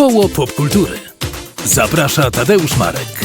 Koło popkultury. Zaprasza Tadeusz Marek.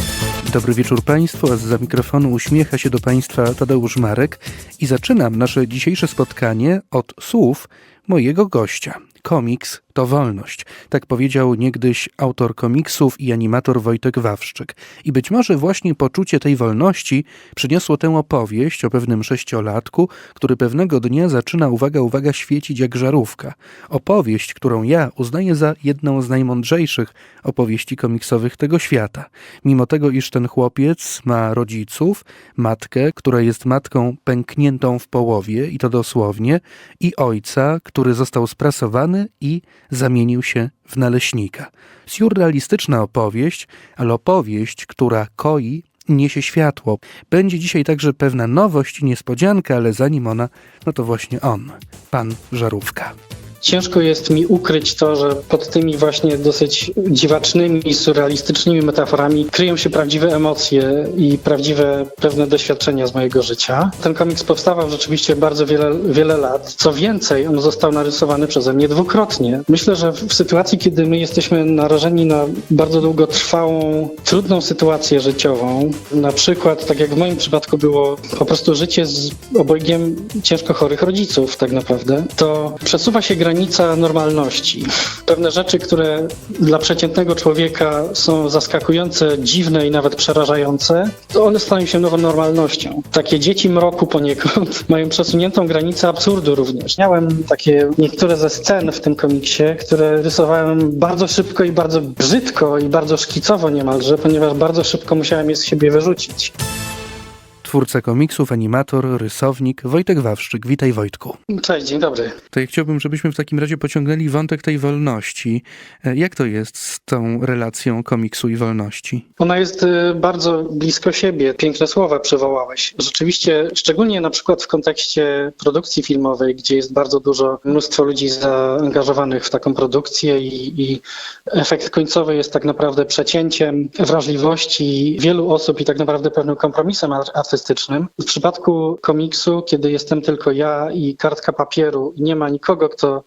Dobry wieczór Państwu, a za mikrofonu uśmiecha się do Państwa Tadeusz Marek i zaczynam nasze dzisiejsze spotkanie od słów mojego gościa. Komiks to wolność. Tak powiedział niegdyś autor komiksów i animator Wojtek Wawrzyk. I być może właśnie poczucie tej wolności przyniosło tę opowieść o pewnym sześciolatku, który pewnego dnia zaczyna, uwaga, uwaga, świecić jak żarówka. Opowieść, którą ja uznaję za jedną z najmądrzejszych opowieści komiksowych tego świata. Mimo tego, iż ten chłopiec ma rodziców, matkę, która jest matką pękniętą w połowie, i to dosłownie, i ojca, który został sprasowany i zamienił się w naleśnika. Surrealistyczna opowieść, ale opowieść, która koi, niesie światło. Będzie dzisiaj także pewna nowość niespodzianka, ale zanim ona, no to właśnie on, pan Żarówka. Ciężko jest mi ukryć to, że pod tymi właśnie dosyć dziwacznymi, surrealistycznymi metaforami kryją się prawdziwe emocje i prawdziwe pewne doświadczenia z mojego życia. Ten komiks powstawał rzeczywiście bardzo wiele, wiele lat. Co więcej, on został narysowany przeze mnie dwukrotnie. Myślę, że w sytuacji, kiedy my jesteśmy narażeni na bardzo długotrwałą, trudną sytuację życiową, na przykład, tak jak w moim przypadku było po prostu życie z obojgiem ciężko chorych rodziców tak naprawdę, to przesuwa się granica normalności. Pewne rzeczy, które dla przeciętnego człowieka są zaskakujące, dziwne i nawet przerażające, to one stają się nową normalnością. Takie dzieci mroku poniekąd mają przesuniętą granicę absurdu również. Miałem takie niektóre ze scen w tym komiksie, które rysowałem bardzo szybko i bardzo brzydko i bardzo szkicowo niemalże, ponieważ bardzo szybko musiałem je z siebie wyrzucić. Twórca komiksów, animator, rysownik Wojtek Wawrzyk. Witaj Wojtku. Cześć, dzień dobry. To ja chciałbym, żebyśmy w takim razie pociągnęli wątek tej wolności. E, Jak to jest z tą relacją komiksu i wolności? Ona jest y, bardzo blisko siebie. Piękne słowa przywołałeś. Rzeczywiście, szczególnie na przykład w kontekście produkcji filmowej, gdzie jest bardzo dużo, mnóstwo ludzi zaangażowanych w taką produkcję i, i efekt końcowy jest tak naprawdę przecięciem wrażliwości wielu osób i tak naprawdę pewnym kompromisem ar- artystycznym. W przypadku komiksu, kiedy jestem tylko ja i kartka papieru nie ma nikogo, kto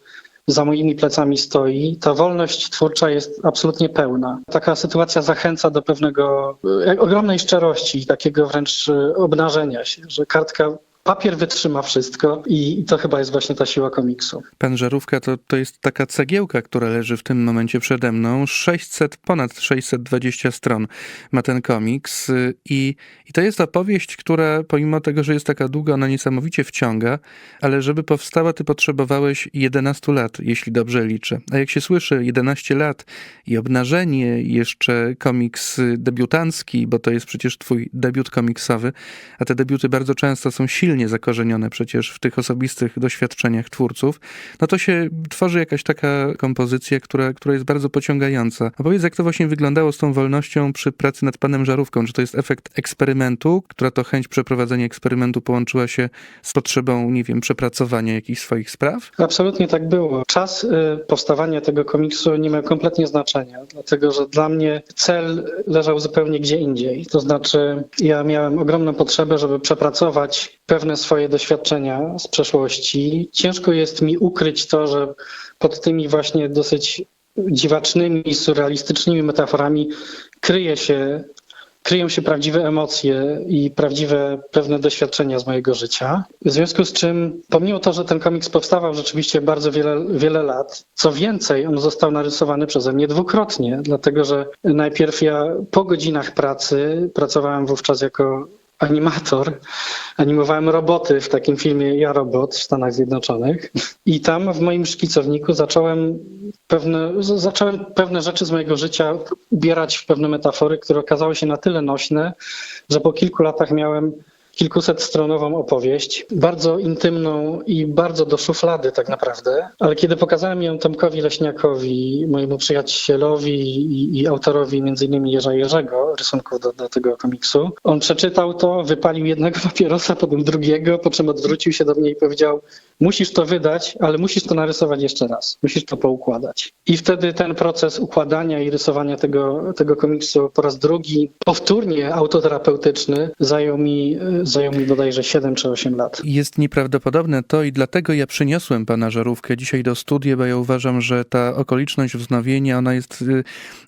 za moimi plecami stoi, ta wolność twórcza jest absolutnie pełna. Taka sytuacja zachęca do pewnego e, ogromnej szczerości takiego wręcz e, obnażenia się, że kartka Papier wytrzyma wszystko i to chyba jest właśnie ta siła komiksu. Pan Żarówka to, to jest taka cegiełka, która leży w tym momencie przede mną. 600, ponad 620 stron ma ten komiks y, i, i to jest opowieść, która pomimo tego, że jest taka długa, ona niesamowicie wciąga, ale żeby powstała, ty potrzebowałeś 11 lat, jeśli dobrze liczę. A jak się słyszy 11 lat i obnażenie, jeszcze komiks y, debiutancki, bo to jest przecież twój debiut komiksowy, a te debiuty bardzo często są silnie zakorzenione przecież w tych osobistych doświadczeniach twórców, no to się tworzy jakaś taka kompozycja, która, która jest bardzo pociągająca. A powiedz, jak to właśnie wyglądało z tą wolnością przy pracy nad panem Żarówką? Czy to jest efekt eksperymentu, która to chęć przeprowadzenia eksperymentu połączyła się z potrzebą, nie wiem, przepracowania jakichś swoich spraw? Absolutnie tak było. Czas y, powstawania tego komiksu nie miał kompletnie znaczenia, dlatego że dla mnie cel leżał zupełnie gdzie indziej. To znaczy, ja miałem ogromną potrzebę, żeby przepracować pewne swoje doświadczenia z przeszłości. Ciężko jest mi ukryć to, że pod tymi właśnie dosyć dziwacznymi, surrealistycznymi metaforami kryje się kryją się prawdziwe emocje i prawdziwe pewne doświadczenia z mojego życia. W związku z czym, pomimo to, że ten komiks powstawał rzeczywiście bardzo wiele, wiele lat, co więcej, on został narysowany przeze mnie dwukrotnie, dlatego że najpierw ja po godzinach pracy pracowałem wówczas jako animator. Animowałem roboty w takim filmie Ja Robot w Stanach Zjednoczonych. I tam w moim szkicowniku zacząłem pewne, zacząłem pewne rzeczy z mojego życia ubierać w pewne metafory, które okazały się na tyle nośne, że po kilku latach miałem kilkusetstronową opowieść, bardzo intymną i bardzo do szuflady tak naprawdę, ale kiedy pokazałem ją Tomkowi Leśniakowi, mojemu przyjacielowi i, i autorowi między innymi Jerza Jerzego, rysunków do, do tego komiksu, on przeczytał to, wypalił jednego papierosa, potem drugiego, po czym odwrócił się do mnie i powiedział musisz to wydać, ale musisz to narysować jeszcze raz, musisz to poukładać. I wtedy ten proces układania i rysowania tego, tego komiksu po raz drugi, powtórnie autoterapeutyczny, zajął mi, zajął mi bodajże 7 czy 8 lat. Jest nieprawdopodobne to i dlatego ja przyniosłem pana żarówkę dzisiaj do studia, bo ja uważam, że ta okoliczność wznowienia, ona jest y,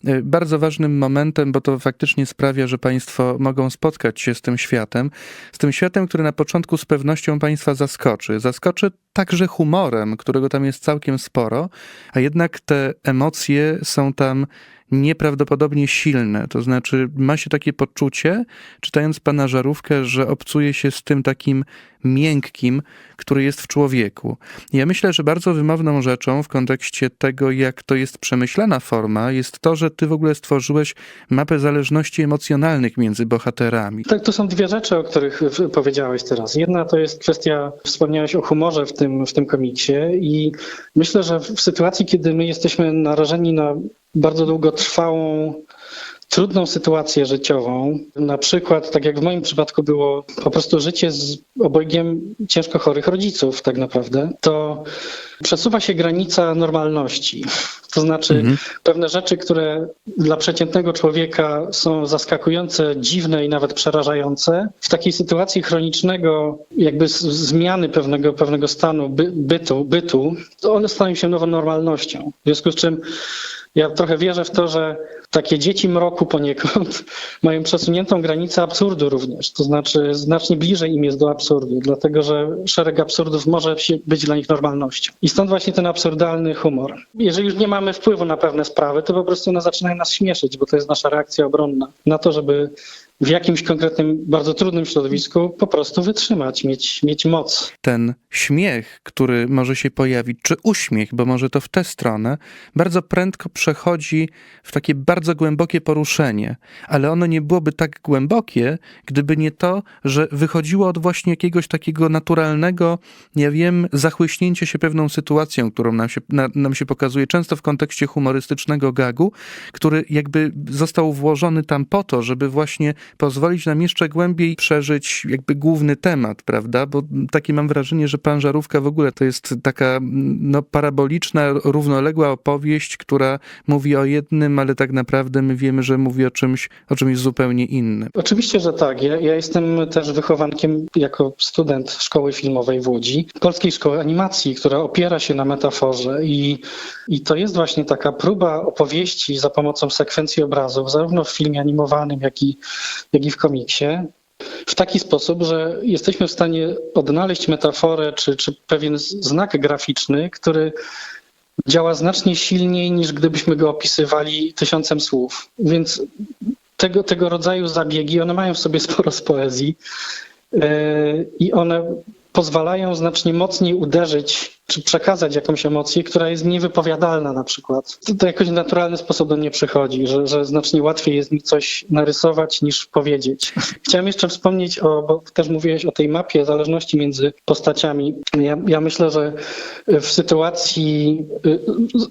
y, bardzo ważnym momentem, bo to faktycznie sprawia, że państwo mogą spotkać się z tym światem, z tym światem, który na początku z pewnością państwa zaskoczy. Zaskoczy także humorem, którego tam jest całkiem sporo, a jednak te emocje są tam nieprawdopodobnie silne. To znaczy, ma się takie poczucie, czytając pana żarówkę, że obcuje się z tym takim miękkim, który jest w człowieku. Ja myślę, że bardzo wymowną rzeczą w kontekście tego, jak to jest przemyślana forma, jest to, że ty w ogóle stworzyłeś mapę zależności emocjonalnych między bohaterami. Tak, to są dwie rzeczy, o których powiedziałeś teraz. Jedna to jest kwestia, wspomniałeś o humorze w tym, w tym komiksie i myślę, że w sytuacji, kiedy my jesteśmy narażeni na bardzo długotrwałą, trudną sytuację życiową, na przykład, tak jak w moim przypadku było po prostu życie z obojgiem ciężko chorych rodziców tak naprawdę, to przesuwa się granica normalności. To znaczy pewne rzeczy, które dla przeciętnego człowieka są zaskakujące, dziwne i nawet przerażające, w takiej sytuacji chronicznego, jakby zmiany pewnego, pewnego stanu by, bytu, bytu, to one stają się nową normalnością. W związku z czym ja trochę wierzę w to, że takie dzieci mroku poniekąd mają przesuniętą granicę absurdu również. To znaczy znacznie bliżej im jest do absurdu, dlatego że szereg absurdów może być dla nich normalnością. I stąd właśnie ten absurdalny humor. Jeżeli już nie mamy wpływu na pewne sprawy, to po prostu one zaczynają nas śmieszyć, bo to jest nasza reakcja obronna na to, żeby w jakimś konkretnym, bardzo trudnym środowisku po prostu wytrzymać, mieć, mieć moc. ten śmiech, który może się pojawić, czy uśmiech, bo może to w tę stronę, bardzo prędko przechodzi w takie bardzo głębokie poruszenie. Ale ono nie byłoby tak głębokie, gdyby nie to, że wychodziło od właśnie jakiegoś takiego naturalnego, ja wiem, zachłyśnięcia się pewną sytuacją, którą nam się, na, nam się pokazuje, często w kontekście humorystycznego gagu, który jakby został włożony tam po to, żeby właśnie pozwolić nam jeszcze głębiej przeżyć jakby główny temat, prawda? Bo takie mam wrażenie, że Pan Żarówka w ogóle to jest taka no, paraboliczna, równoległa opowieść, która mówi o jednym, ale tak naprawdę my wiemy, że mówi o czymś, o czymś zupełnie innym. Oczywiście, że tak. Ja, ja jestem też wychowankiem jako student szkoły filmowej w Łodzi, polskiej szkoły animacji, która opiera się na metaforze i, i to jest właśnie taka próba opowieści za pomocą sekwencji obrazów, zarówno w filmie animowanym, jak i, jak i w komiksie, w taki sposób, że jesteśmy w stanie odnaleźć metaforę czy, czy pewien znak graficzny, który działa znacznie silniej niż gdybyśmy go opisywali tysiącem słów. Więc tego, tego rodzaju zabiegi, one mają w sobie sporo z poezji yy, i one pozwalają znacznie mocniej uderzyć czy przekazać jakąś emocję, która jest niewypowiadalna na przykład. To, to jakoś w naturalny sposób do mnie przychodzi, że, że znacznie łatwiej jest mi coś narysować niż powiedzieć. Chciałem jeszcze wspomnieć o, bo też mówiłeś o tej mapie zależności między postaciami. Ja, ja myślę, że w sytuacji y,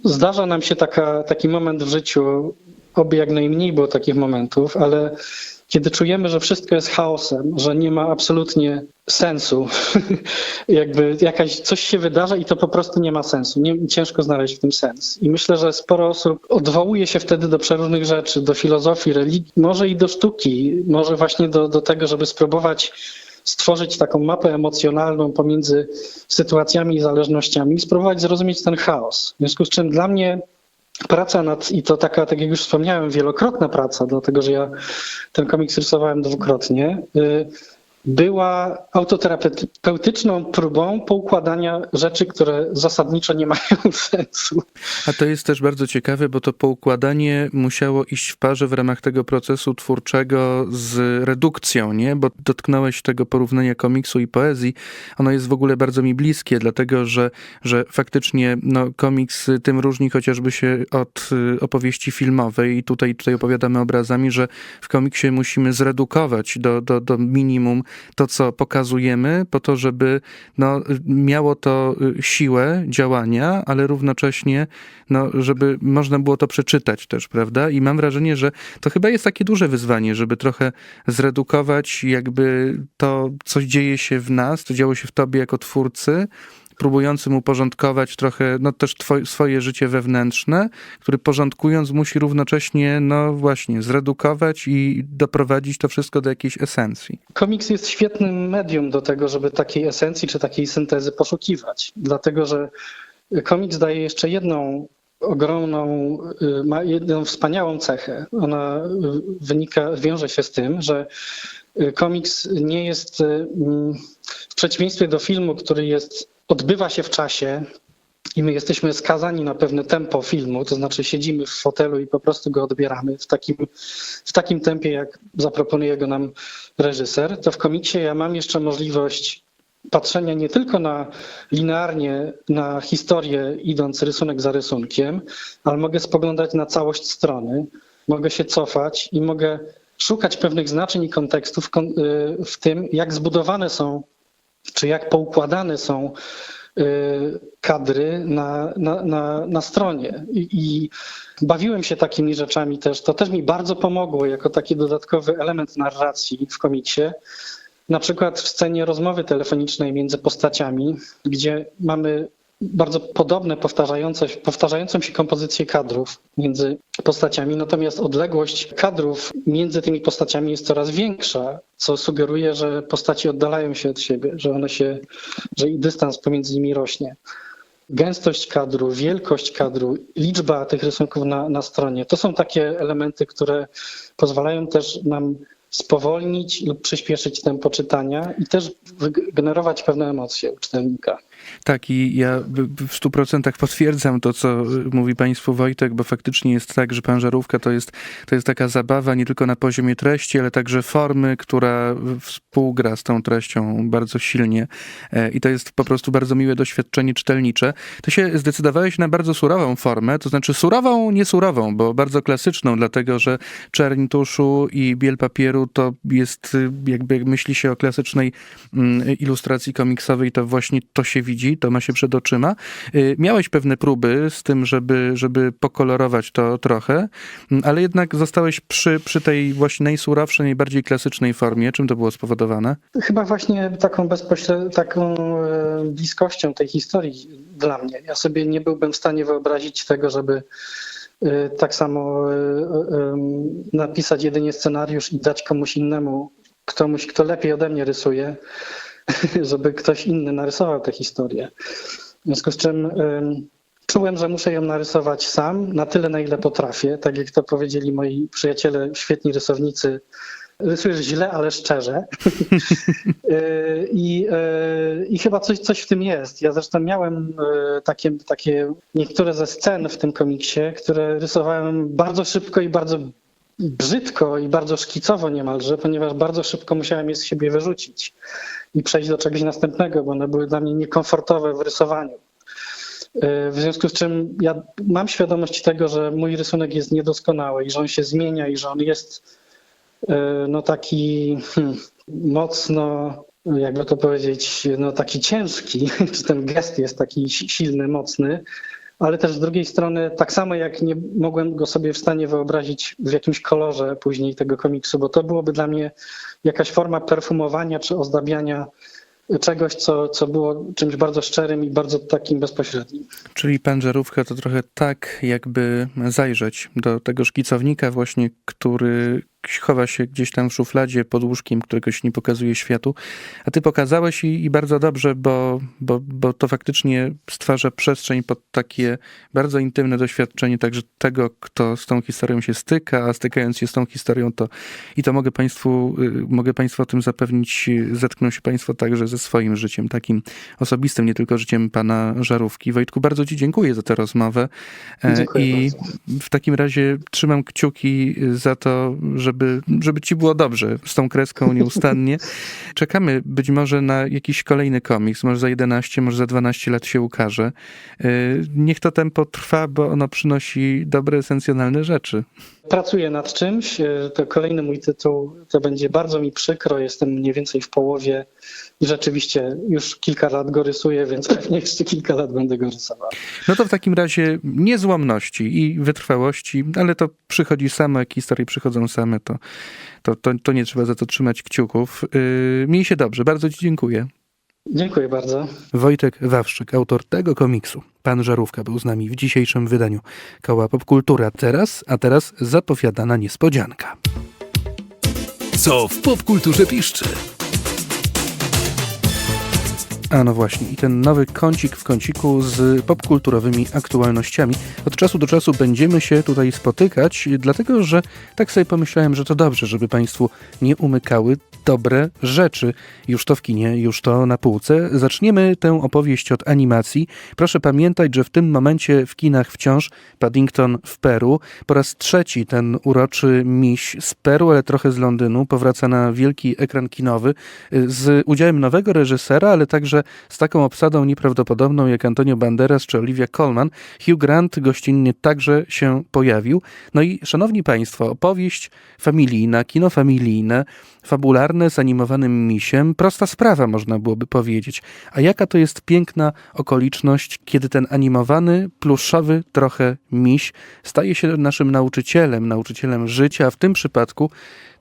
zdarza nam się taka, taki moment w życiu, oby jak najmniej było takich momentów, ale kiedy czujemy, że wszystko jest chaosem, że nie ma absolutnie sensu, jakby jakaś coś się wydarza i to po prostu nie ma sensu. Nie, ciężko znaleźć w tym sens. I myślę, że sporo osób odwołuje się wtedy do przeróżnych rzeczy, do filozofii, religii, może i do sztuki, może właśnie do, do tego, żeby spróbować stworzyć taką mapę emocjonalną pomiędzy sytuacjami i zależnościami i spróbować zrozumieć ten chaos. W związku z czym dla mnie praca nad, i to taka, tak jak już wspomniałem, wielokrotna praca, dlatego że ja ten komiks rysowałem dwukrotnie, y, była autoterapeutyczną próbą poukładania rzeczy, które zasadniczo nie mają sensu. A to jest też bardzo ciekawe, bo to poukładanie musiało iść w parze w ramach tego procesu twórczego z redukcją, nie? Bo dotknąłeś tego porównania komiksu i poezji. Ono jest w ogóle bardzo mi bliskie, dlatego że, że faktycznie no, komiks tym różni chociażby się od y, opowieści filmowej i tutaj, tutaj opowiadamy obrazami, że w komiksie musimy zredukować do, do, do minimum to, co pokazujemy, po to, żeby no, miało to y, siłę działania, ale równocześnie, no, żeby można było to przeczytać też, prawda? I mam wrażenie, że to chyba jest takie duże wyzwanie, żeby trochę zredukować jakby to, co dzieje się w nas, co działo się w tobie jako twórcy, próbującym uporządkować trochę, no też twoje, swoje życie wewnętrzne, który porządkując musi równocześnie, no właśnie, zredukować i doprowadzić to wszystko do jakiejś esencji. Komiks jest świetnym medium do tego, żeby takiej esencji czy takiej syntezy poszukiwać, dlatego że komiks daje jeszcze jedną ogromną, y, ma jedną wspaniałą cechę. Ona y, wynika, wiąże się z tym, że y, komiks nie jest mm, w przeciwieństwie do filmu, który jest, odbywa się w czasie i my jesteśmy skazani na pewne tempo filmu, to znaczy siedzimy w fotelu i po prostu go odbieramy w takim, w takim tempie, jak zaproponuje go nam reżyser, to w komiksie ja mam jeszcze możliwość patrzenia nie tylko na linearnie na historię, idąc rysunek za rysunkiem, ale mogę spoglądać na całość strony, mogę się cofać i mogę szukać pewnych znaczeń i kontekstów y, w tym, jak zbudowane są, czy jak poukładane są y, kadry na, na, na, na stronie. I, I, bawiłem się takimi rzeczami też. To też mi bardzo pomogło jako taki dodatkowy element narracji w komiksie, na przykład w scenie rozmowy telefonicznej między postaciami, gdzie mamy bardzo podobne, powtarzające, powtarzającą się kompozycję kadrów między postaciami, natomiast odległość kadrów między tymi postaciami jest coraz większa, co sugeruje, że postaci oddalają się od siebie, że one się, że i dystans pomiędzy nimi rośnie. Gęstość kadru, wielkość kadru, liczba tych rysunków na, na stronie to są takie elementy, które pozwalają też nam spowolnić lub przyspieszyć tempo czytania i też generować pewne emocje u czytelnika. Tak, i ja w stu procentach potwierdzam to, co mówi państwu Wojtek, bo faktycznie jest tak, że pan Żarówka to jest, to jest taka zabawa nie tylko na poziomie treści, ale także formy, która współgra z tą treścią bardzo silnie. E, I to jest po prostu bardzo miłe doświadczenie czytelnicze. Ty się zdecydowałeś na bardzo surową formę, to znaczy surową, nie surową, bo bardzo klasyczną, dlatego że czerń tuszu i biel papieru to jest, jakby jak myśli się o klasycznej mm, ilustracji komiksowej, to właśnie to się to ma się przed oczyma. Y, miałeś pewne próby z tym, żeby, żeby pokolorować to trochę, mm, ale jednak zostałeś przy, przy tej właśnie najsurowszej, najbardziej klasycznej formie. Czym to było spowodowane? Chyba właśnie taką bezpośrednią, taką e, bliskością tej historii dla mnie. Ja sobie nie byłbym w stanie wyobrazić tego, żeby e, tak samo e, napisać jedynie scenariusz i dać komuś innemu, komuś, kto lepiej ode mnie rysuje, żeby ktoś inny narysował tę historię. W związku z czym czułem, że muszę ją narysować sam, na tyle, na ile potrafię. Tak jak to powiedzieli moi przyjaciele, świetni rysownicy, rysujesz źle, ale szczerze. Y, I, y, I chyba coś, coś w tym jest. Ja zresztą miałem y, takie, takie niektóre ze scen w tym komiksie, które rysowałem bardzo szybko i bardzo brzydko i bardzo szkicowo niemalże, ponieważ bardzo szybko musiałem je z siebie wyrzucić i przejść do czegoś następnego, bo one były dla mnie niekomfortowe w rysowaniu. W związku z czym ja mam świadomość tego, że mój rysunek jest niedoskonały i że on się zmienia i że on jest no taki hmm, mocno, jakby to powiedzieć, no taki ciężki, czy ten gest jest taki silny, mocny, ale też z drugiej strony, tak samo jak nie mogłem go sobie w stanie wyobrazić w jakimś kolorze później tego komiksu, bo to byłoby dla mnie jakaś forma perfumowania czy ozdabiania czegoś, co, co było czymś bardzo szczerym i bardzo takim bezpośrednim. Czyli pężerówka to trochę tak, jakby zajrzeć do tego szkicownika właśnie, który chowa się gdzieś tam w szufladzie pod łóżkiem, któregoś nie pokazuje światu. A ty pokazałeś i, i, bardzo dobrze, bo, bo, bo to faktycznie stwarza przestrzeń pod takie bardzo intymne doświadczenie także tego, kto z tą historią się styka, a stykając się z tą historią, to i to mogę państwu, y, mogę państwu o tym zapewnić, zetkną się państwo także ze swoim życiem, takim osobistym, nie tylko życiem pana Żarówki. Wojtku, bardzo ci dziękuję za tę rozmowę. E, dziękuję I bardzo. w takim razie trzymam kciuki za to, że żeby, żeby ci było dobrze z tą kreską nieustannie. Czekamy być może na jakiś kolejny komiks, może za 11, może za 12 lat się ukaże. Y, niech to tempo trwa, bo ono przynosi dobre, esencjonalne rzeczy. Pracuję nad czymś. Y, to kolejny mój tytuł. To będzie bardzo mi przykro. Jestem mniej więcej w połowie i rzeczywiście już kilka lat go rysuję, więc pewnie jeszcze kilka lat będę go rysował. No to w takim razie niezłomności i wytrwałości, ale to przychodzi samo, jak historie przychodzą same, to, to, to, to nie trzeba za to trzymać kciuków. Yy, miej się dobrze, bardzo Ci dziękuję. Dziękuję bardzo. Wojtek Wawrzyk, autor tego komiksu. Pan Żarówka był z nami w dzisiejszym wydaniu Koła Popkultura. Teraz, a teraz zapowiadana niespodzianka. Co w popkulturze piszczy? A no właśnie, i ten nowy kącik w kąciku z popkulturowymi aktualnościami. Od czasu do czasu będziemy się tutaj spotykać, dlatego że tak sobie pomyślałem, że to dobrze, żeby Państwu nie umykały dobre rzeczy. Już to w kinie, już to na półce. Zaczniemy tę opowieść od animacji. Proszę pamiętać, że w tym momencie w kinach wciąż Paddington w Peru. Po raz trzeci ten uroczy miś z Peru, ale trochę z Londynu, powraca na wielki ekran kinowy y, z udziałem nowego reżysera, ale także z taką obsadą nieprawdopodobną jak Antonio Banderas czy Olivia Colman. Hugh Grant gościnnie także się pojawił. No i szanowni państwo, opowieść familijna, kino familijne, fabularne z animowanym misiem, prosta sprawa można byłoby powiedzieć. A jaka to jest piękna okoliczność, kiedy ten animowany, pluszowy trochę miś staje się naszym nauczycielem, nauczycielem życia, a w tym przypadku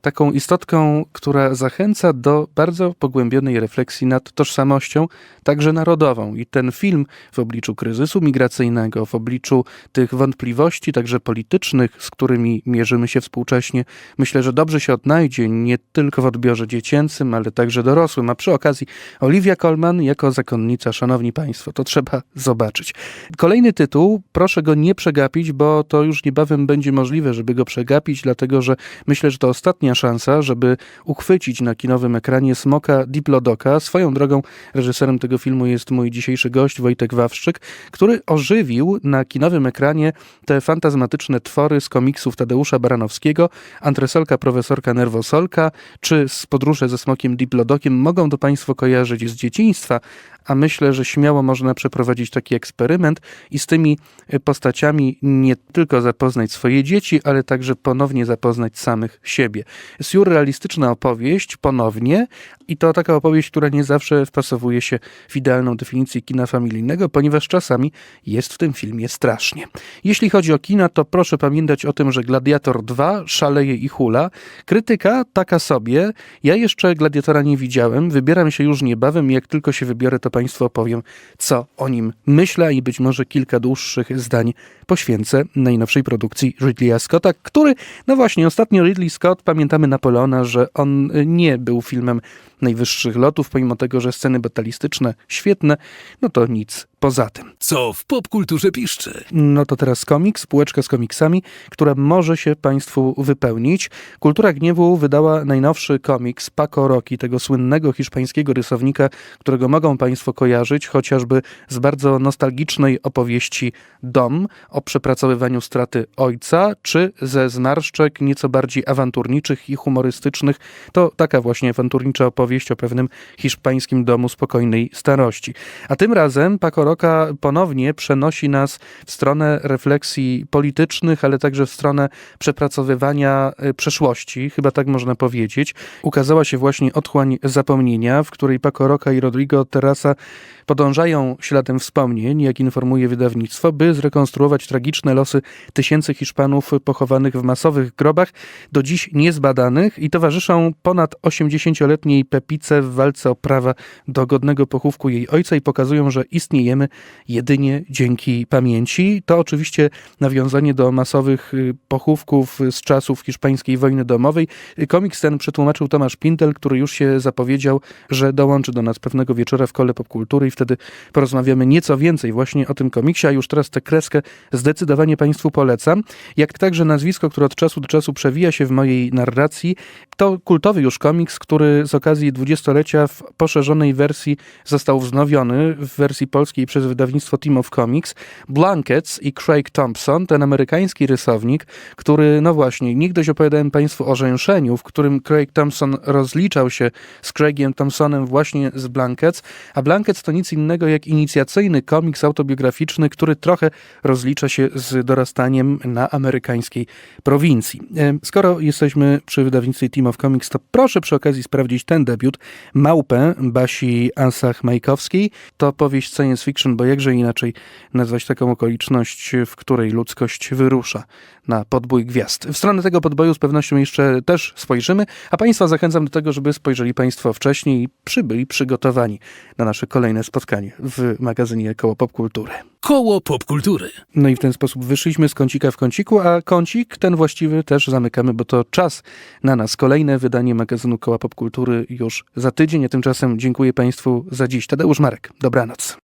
taką istotką, która zachęca do bardzo pogłębionej refleksji nad tożsamością, także narodową. I ten film w obliczu kryzysu migracyjnego, w obliczu tych wątpliwości, także politycznych, z którymi mierzymy się współcześnie, myślę, że dobrze się odnajdzie nie tylko w odbiorze dziecięcym, ale także dorosłym. A przy okazji Olivia Colman jako zakonnica, szanowni państwo, to trzeba zobaczyć. Kolejny tytuł, proszę go nie przegapić, bo to już niebawem będzie możliwe, żeby go przegapić, dlatego że myślę, że to ostatnia szansa, żeby uchwycić na kinowym ekranie smoka Diplodoka. Swoją drogą reżyserem tego filmu jest mój dzisiejszy gość Wojtek Wawrzyk, który ożywił na kinowym ekranie te fantazmatyczne twory z komiksów Tadeusza Baranowskiego, Antresolka, Profesorka Nerwosolka, czy z Podróże ze smokiem Diplodokiem mogą to Państwo kojarzyć z dzieciństwa, a myślę, że śmiało można przeprowadzić taki eksperyment i z tymi postaciami nie tylko zapoznać swoje dzieci, ale także ponownie zapoznać samych siebie. Surrealistyczna opowieść ponownie i to taka opowieść, która nie zawsze wpasowuje się w idealną definicję kina familijnego, ponieważ czasami jest w tym filmie strasznie. Jeśli chodzi o kina, to proszę pamiętać o tym, że Gladiator 2 szaleje i hula. Krytyka taka sobie. Ja jeszcze Gladiatora nie widziałem, wybieram się już niebawem i jak tylko się wybiorę, to Państwu opowiem, co o nim myślę i być może kilka dłuższych zdań poświęcę najnowszej produkcji Ridleya Scotta, który, no właśnie, ostatnio Ridley Scott, pamiętamy Napoleona, że on nie był filmem najwyższych lotów, pomimo tego, że sceny batalistyczne świetne, no to nic poza tym. Co w popkulturze piszczy? No to teraz komiks, półeczka z komiksami, która może się Państwu wypełnić. Kultura Gniewu wydała najnowszy komiks Paco Rocky, tego słynnego hiszpańskiego rysownika, którego mogą Państwo kojarzyć chociażby z bardzo nostalgicznej opowieści Dom o przepracowywaniu straty ojca, czy ze zmarszczek nieco bardziej awanturniczych i humorystycznych. To taka właśnie awanturnicza opowieść o pewnym hiszpańskim domu spokojnej starości. A tym razem Paco Roca ponownie przenosi nas w stronę refleksji politycznych, ale także w stronę przepracowywania y, przeszłości, chyba tak można powiedzieć. Ukazała się właśnie Otchłań Zapomnienia, w której Paco Roca i Rodrigo Terrasa podążają śladem wspomnień, jak informuje wydawnictwo, by zrekonstruować tragiczne losy tysięcy Hiszpanów pochowanych w masowych grobach, do dziś niezbadanych i towarzyszą ponad 80-letniej Pepice w walce o prawa do godnego pochówku jej ojca i pokazują, że istniejemy jedynie dzięki pamięci. To oczywiście nawiązanie do masowych y, pochówków z czasów hiszpańskiej wojny domowej. Komiks ten przetłumaczył Tomasz Pintel, który już się zapowiedział, że dołączy do nas pewnego wieczora w kole popkultury i wtedy porozmawiamy nieco więcej właśnie o tym komiksie, a już teraz tę kreskę zdecydowanie Państwu polecam. Jak także nazwisko, które od czasu do czasu przewija się w mojej narracji, to kultowy już komiks, który z okazji dwudziestolecia w poszerzonej wersji został wznowiony w wersji polskiej przez wydawnictwo Team of Comics. Blankets i Craig Thompson, ten amerykański rysownik, który, no właśnie, niegdyś opowiadałem Państwu o rzęszeniu, w którym Craig Thompson rozliczał się z Craigiem Thompsonem właśnie z Blankets, a Blankets to nic innego jak inicjacyjny komiks autobiograficzny, który trochę rozlicza się z dorastaniem na amerykańskiej prowincji. E, Skoro jesteśmy przy wydawnictwie Team of Comics, to proszę przy okazji sprawdzić ten debiut, Małpę Basi Ansach-Majkowskiej. To powieść science fiction, bo jakże inaczej nazwać taką okoliczność, w której ludzkość wyrusza na podbój gwiazd. W stronę tego podboju z pewnością jeszcze też spojrzymy, a Państwa zachęcam do tego, żeby spojrzeli Państwo wcześniej i przybyli przygotowani na nasze kolejne spotkanie w magazynie Koło Popkultury. Koło popkultury. No i w ten sposób wyszliśmy z kącika w kąciku, a kącik ten właściwy też zamykamy, bo to czas na nas. Kolejne wydanie magazynu Koła Popkultury już za tydzień, a tymczasem dziękuję Państwu za dziś. Tadeusz Marek, dobranoc.